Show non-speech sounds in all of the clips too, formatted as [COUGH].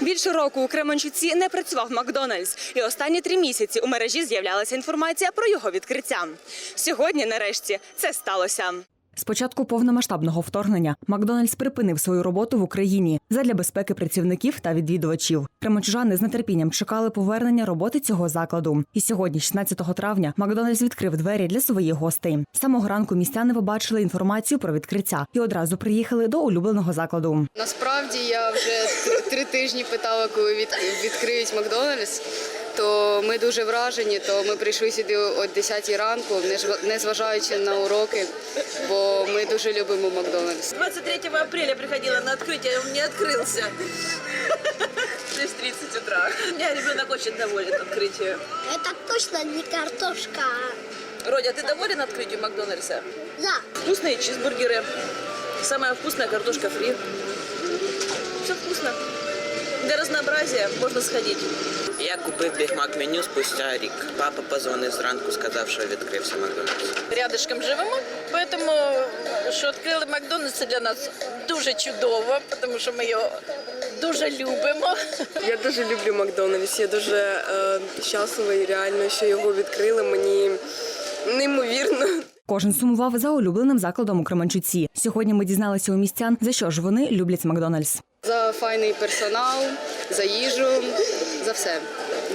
Більше року у Кременчуці не працював Макдональдс, і останні три місяці у мережі з'являлася інформація про його відкриття. Сьогодні, нарешті, це сталося. З початку повномасштабного вторгнення Макдональдс припинив свою роботу в Україні задля безпеки працівників та відвідувачів. Кременчужани з нетерпінням чекали повернення роботи цього закладу. І сьогодні, 16 травня, Макдональдс відкрив двері для своїх гостей. З самого ранку містяни побачили інформацію про відкриття і одразу приїхали до улюбленого закладу. Насправді я вже три тижні питала, коли від, відкриють Макдональдс То ми дуже вражені, то ми прийшли сюди о 10 ранку, не ж- незважаючи на уроки, бо ми дуже любимо Макдональдс. 23 апреля приходила на открытие, он не открылся. 6.30 утра. У меня ребенок очень доволен открытию. Это точно не картошка. Родя, ты доволен открытию Макдональдса? Да. Вкусные чизбургеры. Самая вкусная картошка фри. Все вкусно. Для разнообразия можно сходить. Я купив бігмак меню спустя рік. Папа позвонив зранку, сказав, що відкрився Макдональдс. рядышком живемо, поэтому що відкрили Макдональдс для нас дуже чудово, тому що ми його дуже любимо. Я дуже люблю Макдональдс. Я дуже е, щаслива і реально, що його відкрили. Мені неймовірно. Кожен сумував за улюбленим закладом у Кременчуці. Сьогодні ми дізналися у містян, за що ж вони люблять Макдональдс. За файний персонал, за їжу, за все.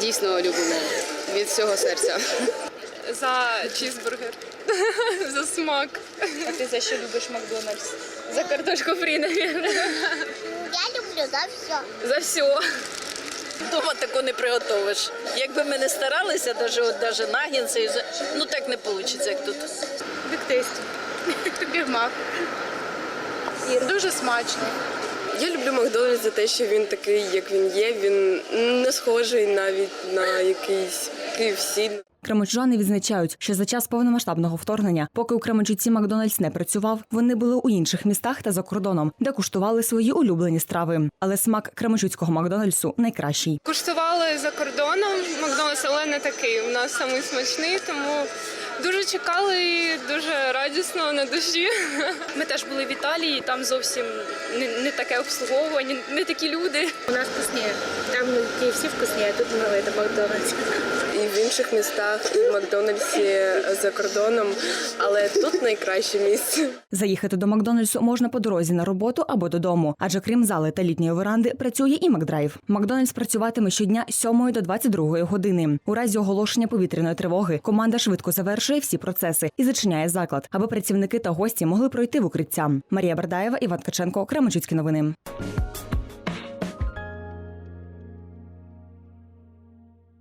Дійсно любимо від всього серця. За чізбургер, [LAUGHS] за смак. А ти за що любиш Макдональдс? За картошку фрі, наверное. Я люблю за все. За все. Дома тако не приготовиш. Якби ми не старалися, навіть нагінці, ну так не вийде, як тут. Бік тесті. Бігмак. Дуже смачно. Я люблю Макдональдс за те, що він такий, як він є. Він не схожий навіть на якийсь KFC. Кременчужани відзначають, що за час повномасштабного вторгнення, поки у Кременчуці Макдональдс не працював, вони були у інших містах та за кордоном, де куштували свої улюблені страви. Але смак кременчуцького Макдональдсу найкращий. Куштували за кордоном Макдональдс, але не такий. У нас самий смачний, тому дуже чекали і дуже радісно на душі. Ми теж були в Італії, там зовсім не, не таке обслуговування, не такі люди. У нас вкуснее. Там KFC вкуснее, а тут ну, это Макдональдс. І в інших містах, і в Макдональдсі за кордоном. Але тут найкраще місце. Заїхати до Макдональдсу можна по дорозі на роботу або додому, адже крім зали та літньої веранди працює і Макдрайв. Макдональдс працюватиме щодня з 7 до 22 години. У разі оголошення повітряної тривоги команда швидко завершує всі процеси і зачиняє заклад, аби працівники та гості могли пройти в укриття. Марія Бардаєва, Іван Ткаченко, Кременчуцькі новини.